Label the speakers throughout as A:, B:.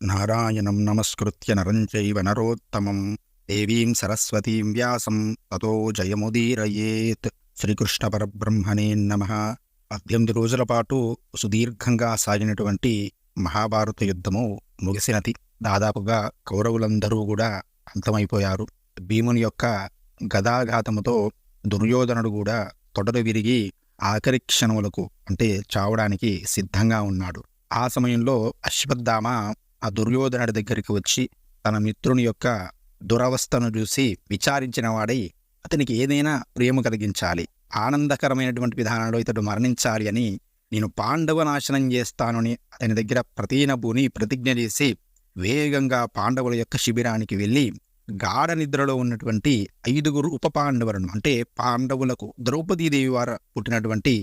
A: నారాయణం నమస్కృత్య నరం చైవ నరోత్తమం దేవీం సరస్వతీం వ్యాసం తతో జయముదీరయేత్ శ్రీకృష్ణ పరబ్రహ్మణే నమ పద్దెనిమిది రోజుల పాటు సుదీర్ఘంగా సాగినటువంటి మహాభారత యుద్ధము ముగిసినది దాదాపుగా కౌరవులందరూ కూడా అంతమైపోయారు భీముని యొక్క గదాఘాతముతో దుర్యోధనుడు కూడా తొడలు విరిగి ఆఖరి క్షణములకు అంటే చావడానికి సిద్ధంగా ఉన్నాడు. ఆ సమయంలో అశ్వత్థామ ఆ దుర్యోధనుడి దగ్గరికి వచ్చి తన మిత్రుని యొక్క దురవస్థను చూసి విచారించిన వాడై అతనికి ఏదైనా ప్రేమ కలిగించాలి. ఆనందకరమైనటువంటి విధానంలో ఇతడు మరణించాలి అని నేను పాండవ నాశనం చేస్తానని అతని దగ్గర ప్రతీనభూని ప్రతిజ్ఞ చేసి వేగంగా పాండవుల యొక్క శిబిరానికి వెళ్ళి గాఢ నిద్రలో ఉన్నటువంటి ఐదుగురు ఉప పాండవులను అంటే పాండవులకు ద్రౌపదీదేవి వారు పుట్టినటువంటి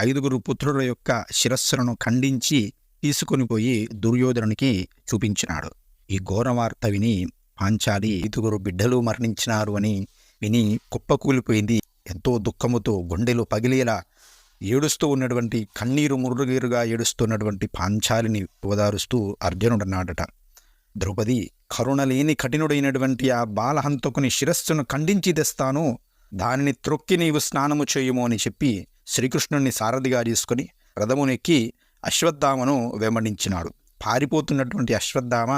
A: ఐదుగురు పుత్రుల యొక్క శిరస్సులను ఖండించి తీసుకొని పోయి దుర్యోధనునికి చూపించినాడు. ఈ ఘోర వార్త విని పాంచాలి ఐదుగురు బిడ్డలు మరణించినారు అని విని కుప్పకూలిపోయింది. ఎంతో దుఃఖముతో గుండెలు పగిలేలా ఏడుస్తూ ఉన్నటువంటి కన్నీరు మురుగీరుగా ఏడుస్తున్నటువంటి పాంచాలిని ఓదారుస్తూ అర్జునుడు అన్నాడట ద్రౌపది కరుణలేని కఠినుడైనటువంటి ఆ బాలహంతకుని శిరస్సును ఖండించి తెస్తాను. దానిని త్రొక్కి నీవు స్నానము చేయుము అని చెప్పి శ్రీకృష్ణుణ్ణి సారథిగా తీసుకుని రథమునెక్కి అశ్వత్థామను వెంబడించినాడు. పారిపోతున్నటువంటి అశ్వత్థామ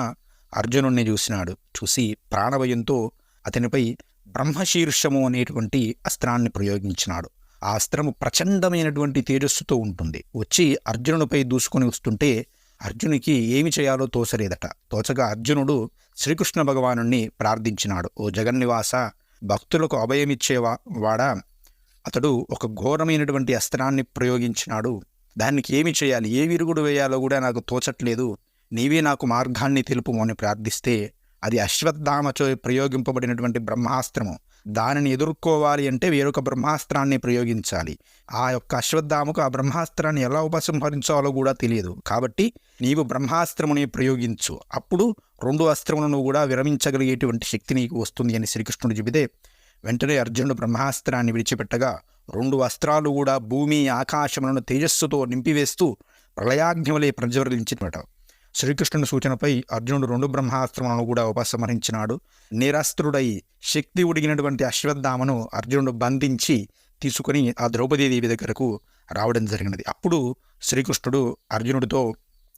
A: అర్జునుణ్ణి చూసినాడు. చూసి ప్రాణభయంతో అతనిపై బ్రహ్మశీర్షము అనేటువంటి అస్త్రాన్ని ప్రయోగించినాడు. ఆ అస్త్రము ప్రచండమైనటువంటి తేజస్సుతో ఉంటుంది. వచ్చి అర్జునునిపై దూసుకొని వస్తుంటే అర్జునికి ఏమి చేయాలో తోచలేదట. తోచగా అర్జునుడు శ్రీకృష్ణ భగవానుణ్ణి ప్రార్థించినాడు. ఓ జగన్నివాస భక్తులకు అభయమిచ్చేవా వాడా? అతడు ఒక ఘోరమైనటువంటి అస్త్రాన్ని ప్రయోగించినాడు. దానికి ఏమి చేయాలి? ఏ విరుగుడు వేయాలో కూడా నాకు తోచట్లేదు. నీవే నాకు మార్గాన్ని తెలుపు అని ప్రార్థిస్తే అది అశ్వత్థామచో ప్రయోగింపబడినటువంటి బ్రహ్మాస్త్రము. దానిని ఎదుర్కోవాలి అంటే వేరొక బ్రహ్మాస్త్రాన్ని ప్రయోగించాలి. ఆ యొక్క అశ్వత్థామకు ఆ బ్రహ్మాస్త్రాన్ని ఎలా ఉపసంహరించాలో కూడా తెలియదు. కాబట్టి నీవు బ్రహ్మాస్త్రముని ప్రయోగించు. అప్పుడు రెండు అస్త్రములను కూడా విరమించగలిగేటువంటి శక్తి నీకు వస్తుంది అని శ్రీకృష్ణుడు చెబితే వెంటనే అర్జునుడు బ్రహ్మాస్త్రాన్ని విడిచిపెట్టగా రెండు అస్త్రాలు కూడా భూమి ఆకాశములను తేజస్సుతో నింపివేస్తూ ప్రళయాగ్ని ప్రజ్వరించినట శ్రీకృష్ణుని సూచనపై అర్జునుడు రెండు బ్రహ్మాస్త్రములను కూడా ఉపసంహరించినాడు. నిరస్త్రుడై శక్తి ఉడిగినటువంటి అశ్వత్థామను అర్జునుడు బంధించి తీసుకుని ఆ ద్రౌపదీదేవి దగ్గరకు రావడం జరిగినది. అప్పుడు శ్రీకృష్ణుడు అర్జునుడితో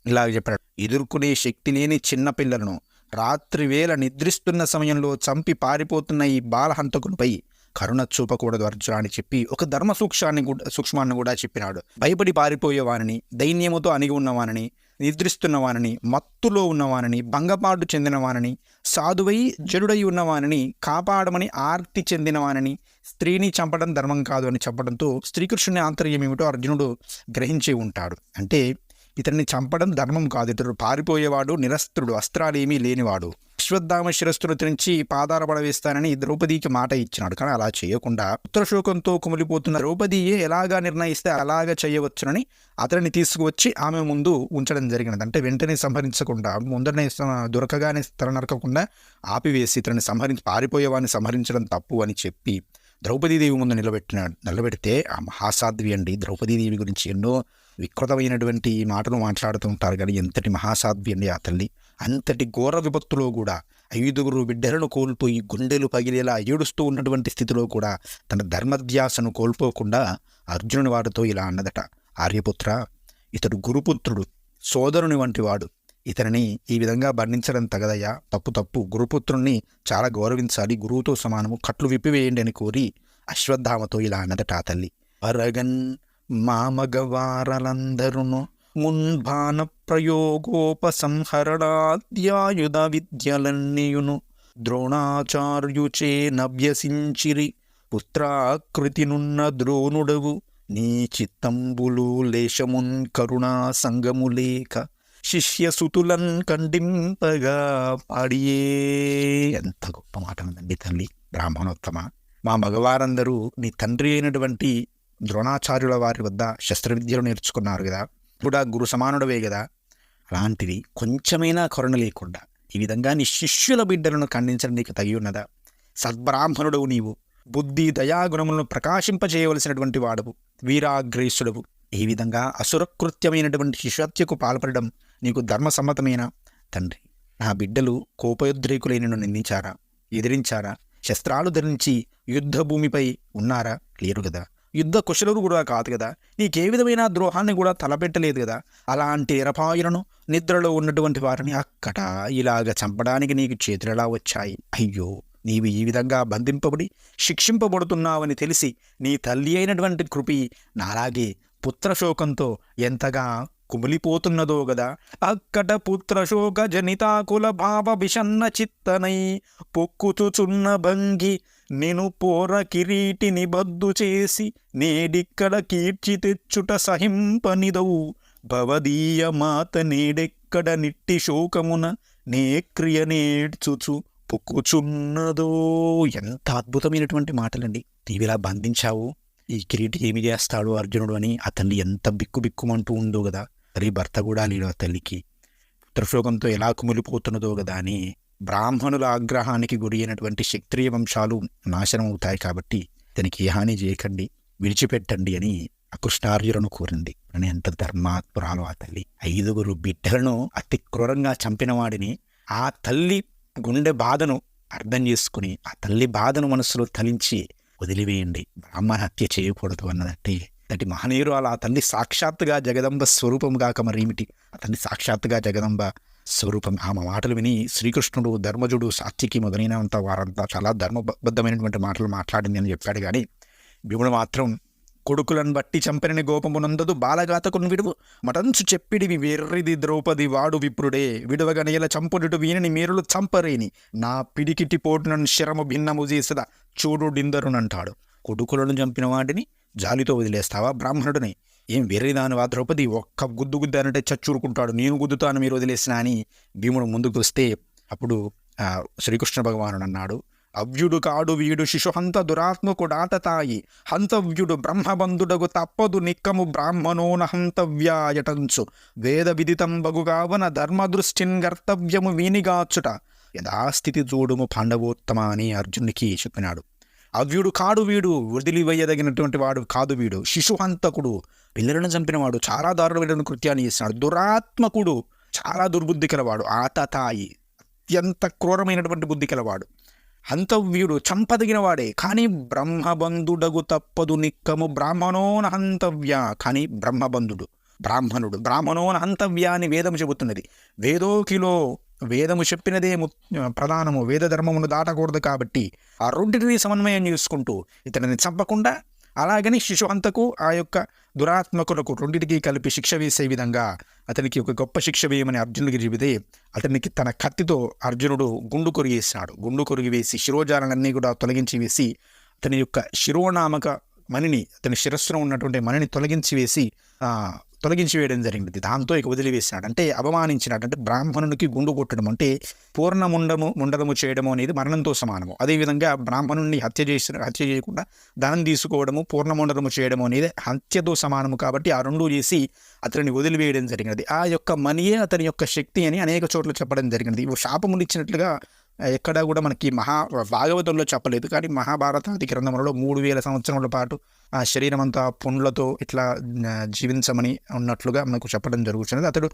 A: ఇలా చెప్పాడు. ఎదుర్కొనే శక్తి లేని చిన్నపిల్లలను రాత్రివేళ నిద్రిస్తున్న సమయంలో చంపి పారిపోతున్న ఈ బాలహంతకునిపై కరుణ చూపకూడదు అర్జున అని చెప్పి ఒక ధర్మ సూక్ష్మాన్ని కూడా సూక్ష్మాన్ని కూడా చెప్పినాడు. భయపడి పారిపోయేవానని దైన్యముతో అణిగి ఉన్నవానని నిద్రిస్తున్నవానని మత్తులో ఉన్నవానని భంగపాటు చెందినవానని సాధువై జడుడై ఉన్నవానని కాపాడమని ఆర్తి చెందినవానని స్త్రీని చంపడం ధర్మం కాదు అని చెప్పడంతో శ్రీకృష్ణుని ఆంతర్యం ఏమిటో అర్జునుడు గ్రహించి ఉంటాడు. అంటే ఇతన్ని చంపడం ధర్మం కాదు. ఇతడు పారిపోయేవాడు నిరస్త్రుడు అస్త్రాలేమీ లేనివాడు. అశ్వత్థామ శిరస్సును తెరించి పాదాల పడవేస్తానని ద్రౌపదికి మాట ఇచ్చినాడు. కానీ అలా చేయకుండా ఉత్తరశోకంతో కుమిలిపోతున్న ద్రౌపదియే ఎలాగా నిర్ణయిస్తే అలాగా చేయవచ్చునని అతనిని తీసుకువచ్చి ఆమె ముందు ఉంచడం జరిగినది. అంటే వెంటనే సంహరించకుండా ముందరనే దొరకగానే తల నరకకుండా ఆపివేసి ఇతన్ని సంహరించి పారిపోయేవాడిని సంహరించడం తప్పు అని చెప్పి ద్రౌపదీదేవి ముందు నిలబెట్టిన నిలబెడితే ఆ మహాసాధ్వి అండి ద్రౌపదీదేవి గురించి ఎన్నో వికృతమైనటువంటి మాటలు మాట్లాడుతూ ఉంటారు. కానీ ఎంతటి మహాసాధ్వి అండి ఆ తల్లి. అంతటి ఘోర విపత్తులో కూడా ఐదుగురు బిడ్డలను కోల్పోయి గుండెలు పగిలేలా ఏడుస్తూ ఉన్నటువంటి స్థితిలో కూడా తన ధర్మధ్యాసను కోల్పోకుండా అర్జునుని వారితో ఇలా అన్నదట. ఆర్యపుత్ర ఇతడు గురుపుత్రుడు సోదరుని వంటివాడు ఇతనిని ఈ విధంగా బంధించడం తగదయ్యా. తప్పు తప్పు. గురుపుత్రుణ్ణి చాలా గౌరవించాలి. గురువుతో సమానము. కట్లు విప్పివేయండి అని కోరి అశ్వత్థామతో ఇలా అన్నదట ఆ తల్లి. పరగన్ మా మగవారలందరును ప్రయోగోపసంహరణాద్యాయుధ విద్యలన్నీయును ద్రోణాచార్యుచే నభ్యసించిరి పుత్రాకృతినున్న ద్రోణుడవు నీ చిత్తంబులు లేశమున్ కరుణా సంగములేక శిష్యసుతులన్ ఖండింపగా పాడియే। ఎంత గొప్ప మాట ఉందండి తల్లి బ్రాహ్మణోత్తమ. మా మగవారందరూ నీ తండ్రి అయినటువంటి ద్రోణాచార్యుల వారి వద్ద శస్త్రవిద్యలు నేర్చుకున్నారు కదా. కూడా గురు సమానుడవే కదా అలాంటిది కొంచెమైనా కరుణ లేకుండా ఈ విధంగా నీ శిష్యుల బిడ్డలను ఖండించడం నీకు తగి ఉన్నదా? సద్బ్రాహ్మణుడవు నీవు. బుద్ధి దయాగుణములను ప్రకాశింపజేయవలసినటువంటి వాడవు. వీరాగ్రేసుడవు. ఈ విధంగా అసురకృత్యమైనటువంటి శిష్యత్యకు పాల్పడడం నీకు ధర్మసమ్మతమైన? తండ్రి నా బిడ్డలు కోపోద్రేకులై నిన్ను నిందించారా? ఎదిరించారా? శస్త్రాలు ధరించి యుద్ధభూమిపై ఉన్నారా? లేరు కదా యుద్ధ కుశలుడు కూడా కాదు కదా. నీకే విధమైన ద్రోహాన్ని కూడా తలపెట్టలేదు కదా. అలాంటి ఎరపాయులను నిద్రలో ఉన్నటువంటి వారిని అక్కట ఇలాగ చంపడానికి నీకు చేతులు వచ్చాయి? అయ్యో నీవు ఈ విధంగా బంధింపబడి శిక్షింపబడుతున్నావని తెలిసి నీ తల్లి అయినటువంటి కృపి నాలాగే పుత్రశోకంతో ఎంతగా కుమిలిపోతున్నదో గదా. అక్కట పుత్రశోక జనితాకుల భావ విషన్న చిత్తనై పొక్కుచుచున్న భంగి నేను పోర కిరీటిని బద్దు చేసి నేడిక్కడ కీర్చి తెచ్చుట సహింపనిదవు. భవదీయ మాత నేడెక్కడ నిట్టి శోకమున నే క్రియ నేడ్చుచు పొక్కుచున్నదో. ఎంత అద్భుతమైనటువంటి మాటలండి. నీవిలా బంధించావు. ఈ కిరీటి ఏమి చేస్తాడు అర్జునుడు అని ఆ తల్లి ఎంత బిక్కు బిక్కుమంటూ ఉందో కదా తల్లి భర్త కూడా లేడు ఆ తల్లికి. పుత్రశోకంతో ఎలా కుమిలిపోతున్నదో కదా అని బ్రాహ్మణుల ఆగ్రహానికి గురి అయినటువంటి క్షత్రియ వంశాలు నాశనం అవుతాయి కాబట్టి దానికి ఏ హాని చేయకండి విడిచిపెట్టండి అని అకృష్ణార్యులను కోరింది. అని ఎంత ధర్మాత్మురాలు ఆ తల్లి. ఐదుగురు బిడ్డలను అతి క్రూరంగా చంపిన వాడిని ఆ తల్లి గుండె బాధను అర్థం చేసుకుని ఆ తల్లి బాధను మనసులో తలించి వదిలివేయండి. బ్రాహ్మణ హత్య చేయకూడదు అన్నదంటే అంటే మహనీయురాలు అలా ఆ తల్లి సాక్షాత్తుగా జగదంబ స్వరూపం కాక మరేమిటి? ఆ తల్లి సాక్షాత్తుగా జగదంబ స్వరూపం. ఆమె మాటలు విని శ్రీకృష్ణుడు ధర్మజుడు సాత్వికి మొదలైనంత వారంతా చాలా ధర్మబద్ధమైనటువంటి మాటలు మాట్లాడింది అని చెప్పాడు కానీ భీముడు మాత్రం కొడుకులను బట్టి చంపిన గోపమునందదు బాలగాతకును విడువు మటంచు చెప్పిడివి వెర్రిది ద్రౌపది వాడు విప్రుడే విడువగ నేల వీనిని మీరులు చంపరేని నా పిడికిటి పోటునను శరము భిన్నము చూడు డిందరునంటాడు. కొడుకులను చంపిన వాడిని జాలితో వదిలేస్తావా బ్రాహ్మణుడిని? ఏం వెర్రిదానివా ద్రౌపది ఒక్క గుద్దు గుద్దానంటే చచ్చూరుకుంటాడు. నేను గుద్దుతాను మీరు వదిలేసిన అని భీముడు ముందుకు వస్తే అప్పుడు శ్రీకృష్ణ భగవానుడు అన్నాడు అవ్యుడు కాడు వీడు శిశుహంత దురాత్మకుడాత తాయి. హంతవ్యుడు బ్రహ్మబంధుడగు తప్పదు నిక్కము బ్రాహ్మణోన హంతవ్యాయటంచు వేద విదితం బగుగావన ధర్మదృష్టిన్ గర్తవ్యము వీనిగాచుట. యథాస్థితి చూడుము పాండవోత్తమ అని అర్జునుడికి చెప్పినాడు. అవ్యుడు కాడు వీడు వదిలివేయదగినటువంటి వాడు కాదు వీడు. శిశుహంతకుడు పిల్లలను చంపినవాడు చాలా దారుణమైన కృత్యాన్ని చేసినాడు దురాత్మకుడు చాలా దుర్బుద్ధి కలవాడు. ఆతతాయి అత్యంత క్రూరమైనటువంటి బుద్ధి కలవాడు. హంతవ్యుడు చంపదగిన వాడే కానీ బ్రహ్మబంధుడగు తప్పదు నిక్కము బ్రాహ్మణోన హంతవ్య. కానీ బ్రహ్మబంధుడు బ్రాహ్మణుడు బ్రాహ్మణోన హంతవ్య అని వేదం చెబుతున్నది. వేదోకిలో వేదము చెప్పినదే ప్రధానము. వేద ధర్మమును దాటకూడదు కాబట్టి ఆ రెండింటిని సమన్వయం చేసుకుంటూ ఇతనిని చంపకుండా అలాగని శిశువంతకు ఆ యొక్క దురాత్మకులకు రెండింటికి కలిపి శిక్ష వేసే విధంగా అతనికి ఒక గొప్ప శిక్ష వేయమని అర్జునుడికి చెబితే అతనికి తన కత్తితో అర్జునుడు గుండు కొరిగేసాడు గుండు కొరిగి వేసి శిరోజాలన్నీ కూడా తొలగించి వేసి అతని యొక్క శిరోనామక మణిని అతని శిరస్సులో ఉన్నటువంటి మణిని తొలగించి వేసి తొలగించి వేయడం జరిగింది దాంతో ఇక వదిలివేశాడు. అంటే అవమానించినాడు అంటే బ్రాహ్మణునికి గుండు కొట్టడం అంటే పూర్ణముండము ముండనము ముండలము చేయడము అనేది మరణంతో సమానము. అదేవిధంగా బ్రాహ్మణుడిని హత్య చేసిన హత్య చేయకుండా ధనం తీసుకోవడము పూర్ణముండలము చేయడము అనేది హత్యతో సమానము కాబట్టి ఆ రెండు చేసి అతనిని వదిలివేయడం జరిగినది. ఆ యొక్క మనియే అతని యొక్క శక్తి అని అనేక చోట్ల చెప్పడం జరిగినది. శాపములు ఇచ్చినట్లుగా ఎక్కడా కూడా మనకి మహా భాగవతంలో చెప్పలేదు. కానీ మహాభారతాది గ్రంథంలో మూడు వేల సంవత్సరముల పాటు ఆ శరీరం అంతా పుండ్లతో ఇట్లా జీవించమని ఉన్నట్లుగా మనకు చెప్పడం జరుగుతున్నది అతడు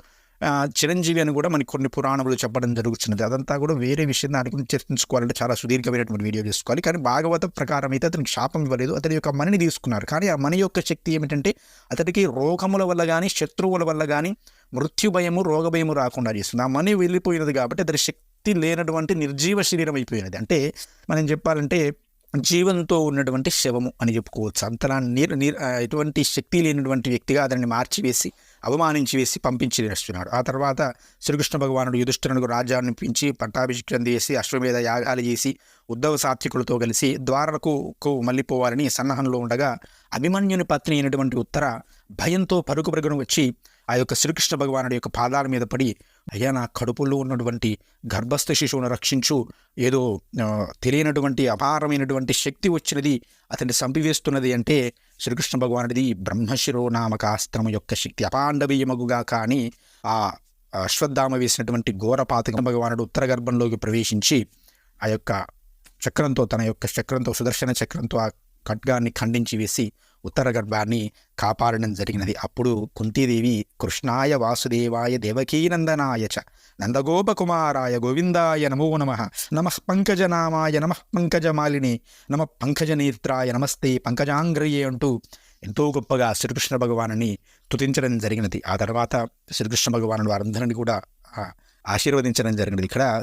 A: చిరంజీవి అని కూడా మనకి కొన్ని పురాణములు చెప్పడం జరుగుతున్నది అదంతా కూడా వేరే విషయం. దాని గురించి చర్చించుకోవాలంటే చాలా సుదీర్ఘమైనటువంటి వీడియో తీసుకోవాలి కానీ భాగవత ప్రకారం అయితే అతనికి శాపం ఇవ్వలేదు. అతని యొక్క మనిని తీసుకున్నారు. కానీ ఆ మని యొక్క శక్తి ఏమిటంటే అతడికి రోగముల వల్ల కానీ శత్రువుల వల్ల కానీ మృత్యు భయము రోగ భయము రాకుండా చేస్తుంది. ఆ మనీ వెళ్ళిపోయినది కాబట్టి అతని శక్తి లేనటువంటి నిర్జీవ శరీరం అయిపోయినది అంటే మనం చెప్పాలంటే జీవంతో ఉన్నటువంటి శవము అని చెప్పుకోవచ్చు. అంతలా నీరు నీరు ఎటువంటి శక్తి లేనటువంటి వ్యక్తిగా అతన్ని మార్చివేసి అవమానించి వేసి పంపించి వేస్తున్నాడు ఆ తర్వాత శ్రీకృష్ణ భగవానుడు యుధిష్ఠిరునికి రాజ్యాన్ని పెంచి పట్టాభిషేకం చేసి అశ్వమేధ యాగాలు చేసి ఉద్ధవ సాత్వికులతో కలిసి ద్వారకు మళ్ళీపోవాలని సన్నాహంలో ఉండగా అభిమన్యుని పత్ని అయినటువంటి ఉత్తర భయంతో పరుగు పరుగును వచ్చి ఆ యొక్క శ్రీకృష్ణ భగవానుడి యొక్క పాదాల మీద పడి అయ్యా నా కడుపులో ఉన్నటువంటి గర్భస్థ శిశువును రక్షించు. ఏదో తెలియనటువంటి అపారమైనటువంటి శక్తి వచ్చినది అతన్ని చంపివేస్తున్నది అంటే శ్రీకృష్ణ భగవానుడిది బ్రహ్మశిరో నామక అస్త్రము యొక్క శక్తి. అపాండవీయమగుగా కానీ ఆ అశ్వత్థామ వేసినటువంటి ఘోరపాతక భగవానుడు ఉత్తర గర్భంలోకి ప్రవేశించి ఆ యొక్క చక్రంతో తన యొక్క చక్రంతో సుదర్శన చక్రంతో ఆ ఖడ్గాన్ని ఖండించి వేసి ఉత్తర గర్భాన్ని కాపాడడం జరిగినది. అప్పుడు కుంతీదేవి కృష్ణాయ వాసుదేవాయ దేవకీనందనాయ చ నందగోపకుమారాయ గోవిందాయ నమో నమ. నమ పంకజనామాయ నమ పంకజమాలిని నమ పంకజనేత్రాయ నమస్తే పంకజాంగ్రయే అంటూ ఎంతో గొప్పగా శ్రీకృష్ణ భగవానుని తుతించడం జరిగినది. ఆ తర్వాత శ్రీకృష్ణ భగవానుడు వారందరినీ కూడా ఆశీర్వదించడం జరిగినది. ఇక్కడ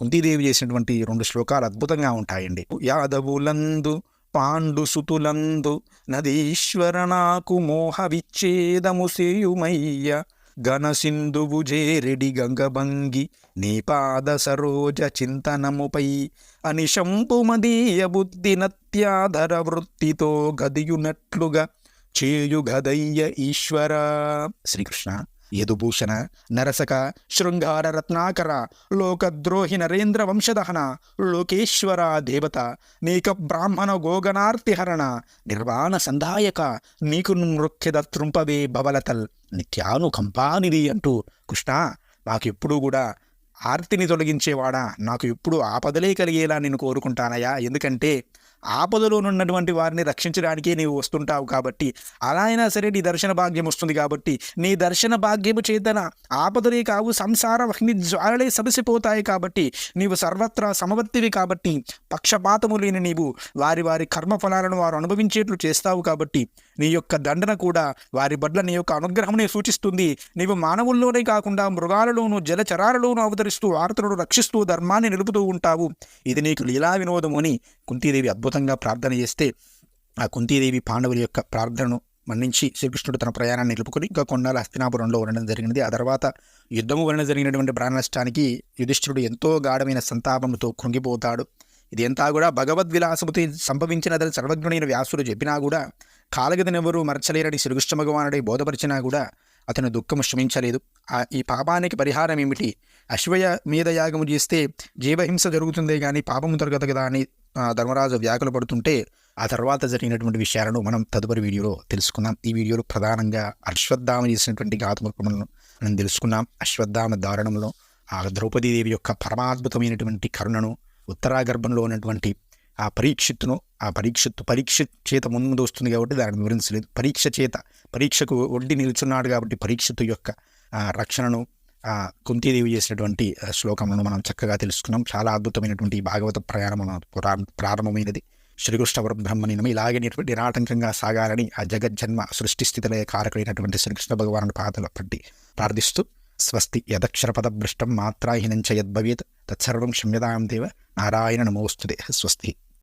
A: కుంతీదేవి చేసినటువంటి రెండు శ్లోకాలు అద్భుతంగా ఉంటాయండి. యాదవులందు పాండు సుతులందు నదీశ్వర నాకు మోహ విచ్ఛేదము సేయుమయ్య ఘనసింధువు జేరెడి గంగభంగి నీ పాద సరోజ చింతనముపై అనిశంపు మదీయ బుద్ధి నత్యాధర వృత్తితో గదియునట్లుగా చేయు గదయ్య ఈశ్వర. శ్రీకృష్ణ. యదుభూషణ నరసక శృంగార రత్నాకర లోకద్రోహి నరేంద్ర వంశదహన లోకేశ్వర దేవత నీక బ్రాహ్మణ గోగనార్తిహరణ నిర్వాణ సంధాయక నీకు నృఖ్యద త్రుంపవే భవలతల్ నిత్యానుకంపానిది అంటూ. కృష్ణ నాకు ఎప్పుడూ కూడా ఆర్తిని తొలగించేవాడా? నాకు ఎప్పుడు ఆపదలే కలిగేలా నేను కోరుకుంటానయ్యా. ఎందుకంటే ఆపదలో ఉన్నటువంటి వారిని రక్షించడానికే నీవు వస్తుంటావు కాబట్టి అలా అయినా సరే నీ దర్శన భాగ్యం వస్తుంది కాబట్టి నీ దర్శన భాగ్యము చేతన ఆపదలే కావు సంసార అగ్ని జ్వాలలే సబసిపోతాయి కాబట్టి నీవు సర్వత్రా సమవర్తివి కాబట్టి పక్షపాతము లేని నీవు వారి వారి కర్మఫలాలను వారు అనుభవించేట్లు చేస్తావు కాబట్టి నీ యొక్క దండన కూడా వారి పట్ల నీ యొక్క అనుగ్రహమునే సూచిస్తుంది. నీవు మానవుల్లోనే కాకుండా మృగాలలోనూ జలచరాలలోనూ అవతరిస్తూ ఆర్తులను రక్షిస్తూ ధర్మాన్ని నిలుపుతూ ఉంటావు. ఇది నీకు లీలా వినోదము అని కుంతీదేవి అద్భుతంగా ప్రార్థన చేస్తే ఆ కుంతీదేవి పాండవుల యొక్క ప్రార్థనను మన్నించి శ్రీకృష్ణుడు తన ప్రయాణాన్ని నిలుపుకొని ఇంకా కొన్నాళ్ళు హస్తినాపురంలో ఉండడం జరిగినది ఆ తర్వాత యుద్ధము వలన జరిగినటువంటి ప్రాణ నష్టానికి యుధిష్ఠిరుడు ఎంతో గాఢమైన సంతాపంతో కృంగిపోతాడు. ఇది ఎంతా కూడా భగవద్విలాసముతో సంభవించినదని సర్వజ్ఞుడైన వ్యాసుడు చెప్పినా కూడా కాలగదనెవరూ మరచలేరని శ్రీకృష్ణ భగవానుడి బోధపరిచినా కూడా అతను దుఃఖము శ్రమించలేదు ఆ ఈ పాపానికి పరిహారం ఏమిటి? అశ్వయ మీద యాగము చేస్తే జీవహింస జరుగుతుందే కానీ పాపము జరగదు కదా అని ధర్మరాజు వ్యాకులు పడుతుంటే ఆ తర్వాత జరిగినటువంటి విషయాలను మనం తదుపరి వీడియోలో తెలుసుకుందాం. ఈ వీడియోలో ప్రధానంగా అశ్వత్థామ చేసినటువంటి ఘాతుమకములను మనం తెలుసుకున్నాం అశ్వత్థామ దారుణంలో ఆ ద్రౌపదీదేవి యొక్క పరమాద్భుతమైనటువంటి కరుణను ఉత్తరాగర్భంలో ఉన్నటువంటి ఆ పరీక్షిత్తును ఆ పరీక్షిత్తు పరీక్ష చేత ముందు వస్తుంది కాబట్టి దానికి వివరించలేదు పరీక్ష చేత పరీక్షకు ఒడ్డి నిల్చున్నాడు కాబట్టి పరీక్షిత్తు యొక్క రక్షణను ఆ, కుంతీదేవి చేసినటువంటి శ్లోకమును మనం చక్కగా తెలుసుకున్నాం. చాలా అద్భుతమైనటువంటి భాగవత ప్రయాణం పురా ప్రారంభమైనది. శ్రీకృష్ణ బ్రహ్మనినము ఇలాగేటటువంటి నిరాటంకంగా సాగాలని ఆ జగజ్జన్మ సృష్టి స్థితిలో కారకుడైనటువంటి శ్రీకృష్ణ భగవాను పాదల పట్టి ప్రార్థిస్తూ స్వస్తి యదక్షరపదభృష్టం మాత్రాహీనం చ యద్భవేత్ తత్సర్వం క్షమ్యతాం దేవ నారాయణ నమోస్తుదే స్వస్తి.